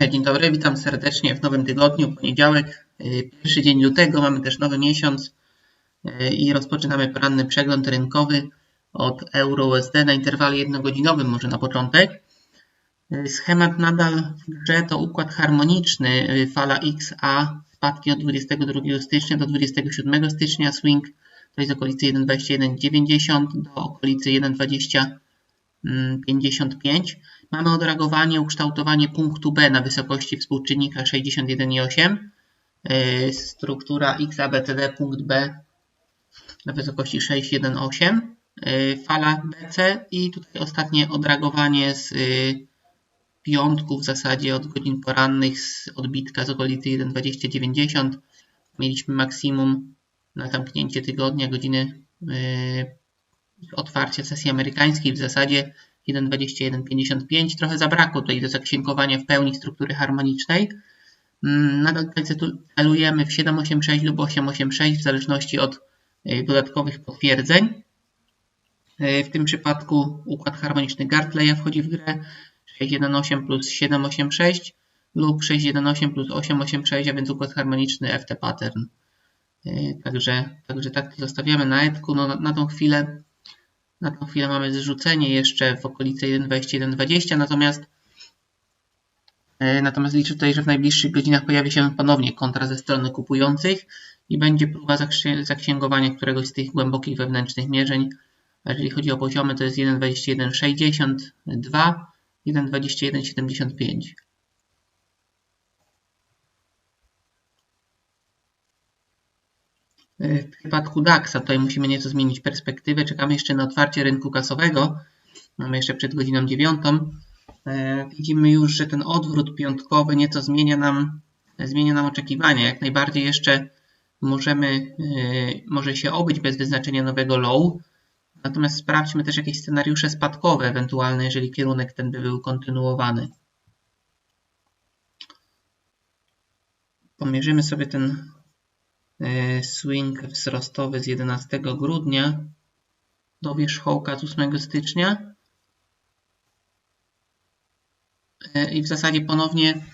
Dzień dobry, witam serdecznie w nowym tygodniu, poniedziałek, y, pierwszy dzień lutego, mamy też nowy miesiąc y, i rozpoczynamy poranny przegląd rynkowy od euro-USD na interwale jednogodzinowym, może na początek. Y, Schemat nadal grze to układ harmoniczny, fala XA, spadki od 22 stycznia do 27 stycznia, swing to jest okolicy 1,2190 do okolicy 1,20 55. Mamy odreagowanie, ukształtowanie punktu B na wysokości współczynnika 61,8. Yy, struktura XABCD punkt B na wysokości 6,18. Yy, fala BC i tutaj ostatnie odreagowanie z yy, piątku w zasadzie od godzin porannych z odbitka z okolicy 1,2090. Mieliśmy maksimum na zamknięcie tygodnia godziny otwarcie sesji amerykańskiej w zasadzie 1.21.55. Trochę zabrakło tutaj do zaksięgowania w pełni struktury harmonicznej. Mm, nadal celujemy w 7.86 lub 8.86 w zależności od y, dodatkowych potwierdzeń. Y, w tym przypadku układ harmoniczny Gartleya wchodzi w grę 6.1.8 plus 7.8.6 lub 6.1.8 plus 8.8.6, a więc układ harmoniczny FT pattern. Y, także, także tak to zostawiamy na etku. No, na, na tą chwilę na tą chwilę mamy zrzucenie jeszcze w okolicy 1.21.20, natomiast e, Natomiast liczę tutaj, że w najbliższych godzinach pojawi się ponownie kontra ze strony kupujących i będzie próba zaksięgowania któregoś z tych głębokich wewnętrznych mierzeń. Jeżeli chodzi o poziomy, to jest 1.21.62, 1.21.75. w przypadku DAX-a tutaj musimy nieco zmienić perspektywę. Czekamy jeszcze na otwarcie rynku kasowego. Mamy jeszcze przed godziną 9. E, widzimy już, że ten odwrót piątkowy nieco zmienia nam, zmienia nam oczekiwania. Jak najbardziej jeszcze możemy, e, może się obyć bez wyznaczenia nowego low. Natomiast sprawdźmy też jakieś scenariusze spadkowe ewentualne, jeżeli kierunek ten by był kontynuowany. Pomierzymy sobie ten swing wzrostowy z 11 grudnia do wierzchołka z 8 stycznia. E, I w zasadzie ponownie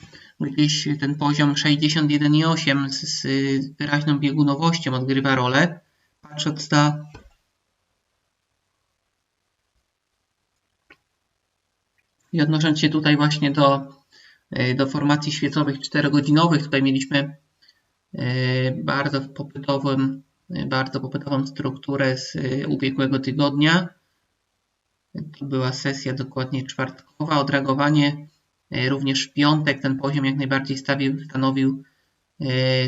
gdzieś ten poziom 61,8 z, z wyraźną biegunowością odgrywa rolę. Patrząc na i odnosząc się tutaj właśnie do, e, do formacji świecowych 4-godzinowych, tutaj mieliśmy E, bardzo popytowym, e, bardzo popytową strukturę z e, ubiegłego tygodnia. To była sesja dokładnie czwartkowa. Odreagowanie również w piątek ten poziom jak najbardziej stawił, stanowił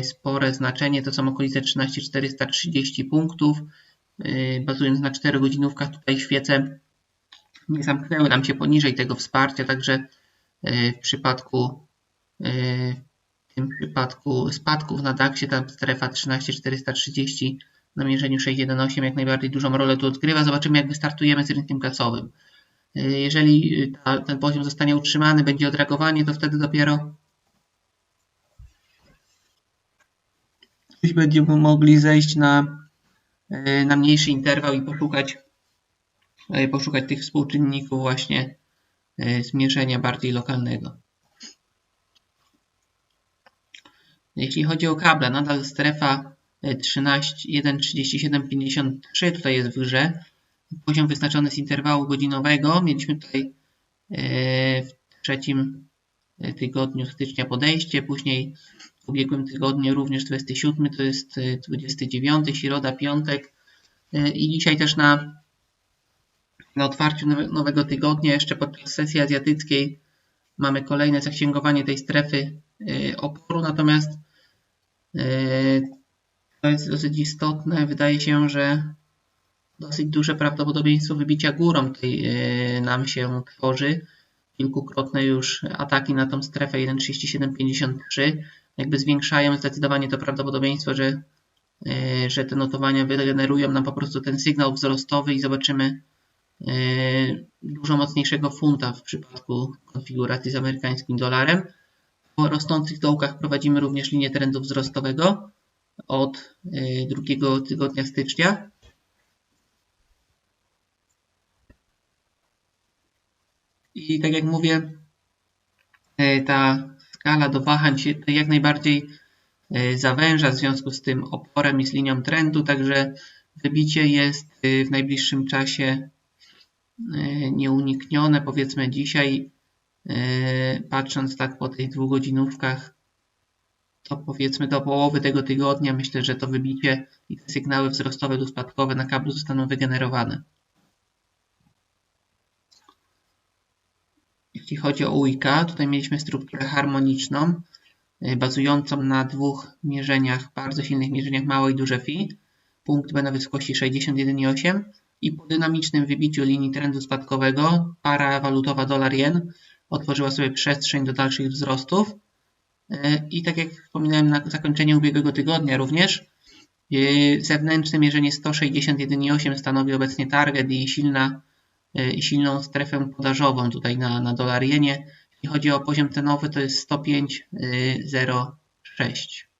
spore znaczenie. To są okolice 13430 punktów. Bazując na 4 godzinówkach tutaj świece nie zamknęły nam się poniżej tego wsparcia, także w przypadku w tym przypadku spadków na DAXie ta strefa 13430 na mierzeniu 618 jak najbardziej dużą rolę tu odgrywa. Zobaczymy jak wystartujemy z rynkiem kasowym. Jeżeli ta, ten poziom zostanie utrzymany, będzie odreagowanie, to wtedy dopiero będziemy mogli zejść na, na mniejszy interwał i poszukać, poszukać tych współczynników właśnie zmierzenia bardziej lokalnego. Jeśli chodzi o kable, nadal strefa 1.37.53 e, tutaj jest w grze. Poziom wyznaczony z interwału godzinowego. Mieliśmy tutaj e, w trzecim e, tygodniu stycznia podejście, później w ubiegłym tygodniu również 27, to jest 29, środa, piątek i dzisiaj też na, na otwarciu nowego tygodnia, jeszcze podczas sesji azjatyckiej mamy kolejne zaksięgowanie tej strefy oporu, natomiast to jest dosyć istotne. Wydaje się, że dosyć duże prawdopodobieństwo wybicia górą tutaj yy, nam się tworzy. Kilkukrotne już ataki na tą strefę 1.3753 jakby zwiększają zdecydowanie to prawdopodobieństwo, że, yy, że te notowania wygenerują nam po prostu ten sygnał wzrostowy i zobaczymy dużo mocniejszego funta w przypadku konfiguracji z amerykańskim dolarem. Po rosnących dołkach prowadzimy również linię trendu wzrostowego od y, drugiego tygodnia stycznia. I tak jak mówię, y, ta skala do wahań się jak najbardziej y, zawęża w związku z tym oporem i z linią trendu, także wybicie jest w najbliższym czasie nieuniknione. Powiedzmy dzisiaj, patrząc tak po tych dwugodzinówkach, to powiedzmy do połowy tego tygodnia myślę, że to wybicie i te sygnały wzrostowe lub spadkowe na kablu zostaną wygenerowane. Jeśli chodzi o UIK, tutaj mieliśmy strukturę harmoniczną, y, bazującą na dwóch mierzeniach, bardzo silnych mierzeniach małe i duże FI. Punkt B na wysokości 61,8 i po dynamicznym wybiciu linii trendu spadkowego para walutowa dolar-jen otworzyła sobie przestrzeń do dalszych wzrostów. Y, I tak jak wspominałem na zakończeniu ubiegłego tygodnia również, y, zewnętrzne mierzenie 161,8 stanowi obecnie target i silna i silną strefę podażową tutaj na, na dolar jenie. Jeśli chodzi o poziom cenowy to jest 105,06.